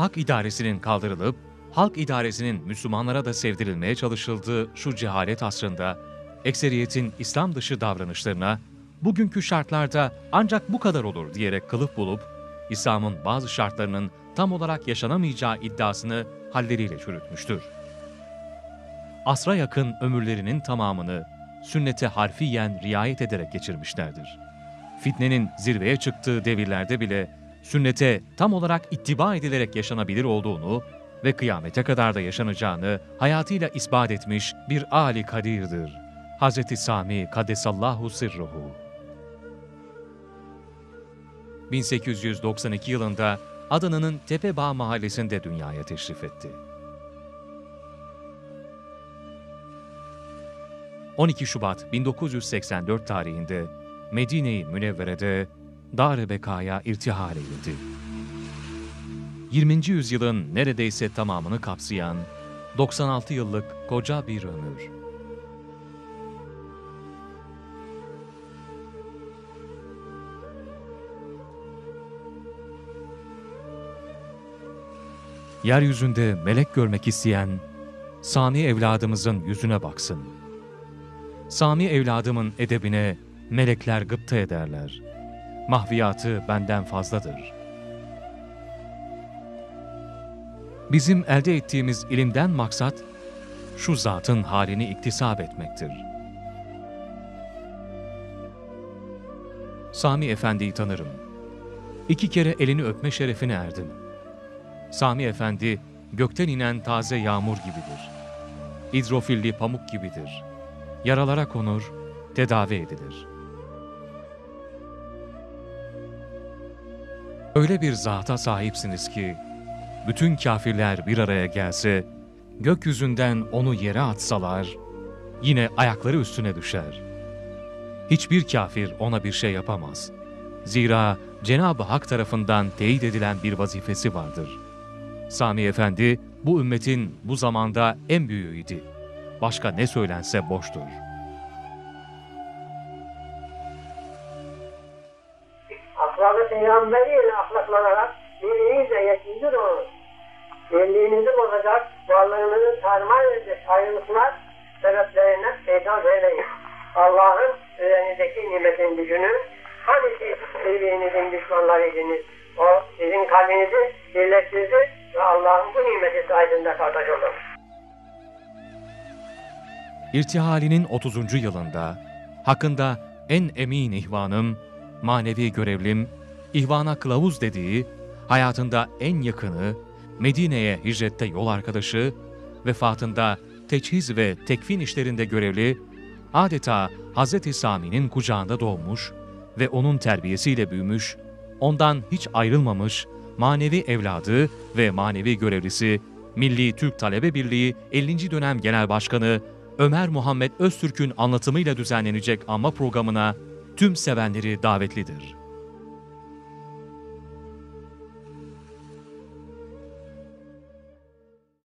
hak idaresinin kaldırılıp, halk idaresinin Müslümanlara da sevdirilmeye çalışıldığı şu cehalet asrında, ekseriyetin İslam dışı davranışlarına, bugünkü şartlarda ancak bu kadar olur diyerek kılıf bulup, İslam'ın bazı şartlarının tam olarak yaşanamayacağı iddiasını halleriyle çürütmüştür. Asra yakın ömürlerinin tamamını sünnete harfiyen riayet ederek geçirmişlerdir. Fitnenin zirveye çıktığı devirlerde bile sünnete tam olarak ittiba edilerek yaşanabilir olduğunu ve kıyamete kadar da yaşanacağını hayatıyla ispat etmiş bir Ali Kadir'dir. Hz. Sami Kadesallahu Sirruhu 1892 yılında Adana'nın Tepebağ mahallesinde dünyaya teşrif etti. 12 Şubat 1984 tarihinde Medine-i Münevvere'de Dar-ı Beka'ya irtihal edildi. 20. yüzyılın neredeyse tamamını kapsayan 96 yıllık koca bir ömür. Yeryüzünde melek görmek isteyen Sami evladımızın yüzüne baksın. Sami evladımın edebine melekler gıpta ederler. Mahviyatı benden fazladır. Bizim elde ettiğimiz ilimden maksat, şu zatın halini iktisap etmektir. Sami Efendi'yi tanırım. İki kere elini öpme şerefine erdim. Sami Efendi, gökten inen taze yağmur gibidir. Hidrofilli pamuk gibidir. Yaralara konur, tedavi edilir. Öyle bir zata sahipsiniz ki, bütün kafirler bir araya gelse, gökyüzünden onu yere atsalar, yine ayakları üstüne düşer. Hiçbir kafir ona bir şey yapamaz. Zira Cenab-ı Hak tarafından teyit edilen bir vazifesi vardır. Sami Efendi, bu ümmetin bu zamanda en büyüğüydü. Başka ne söylense boştur. Ahlakı peygamberiyle ahlaklanarak birliğinizle yetindir olur. Birliğinizi bozacak, varlığınızı tarmar edecek ayrılıklar sebeplerinden şeytan söyleyin. Allah'ın üzerinizdeki nimetin gücünü hani siz birbirinizin düşmanlarıydınız. O sizin kalbinizi birleştirdi ve Allah'ın bu nimeti sayesinde kardeş olun. İrtihalinin 30. yılında hakkında en emin ihvanım, manevi görevlim, ihvana kılavuz dediği, hayatında en yakını, Medine'ye hicrette yol arkadaşı, vefatında teçhiz ve tekfin işlerinde görevli, adeta Hz. Sami'nin kucağında doğmuş ve onun terbiyesiyle büyümüş, ondan hiç ayrılmamış, manevi evladı ve manevi görevlisi, Milli Türk Talebe Birliği 50. dönem Genel Başkanı Ömer Muhammed Öztürk'ün anlatımıyla düzenlenecek anma programına tüm sevenleri davetlidir.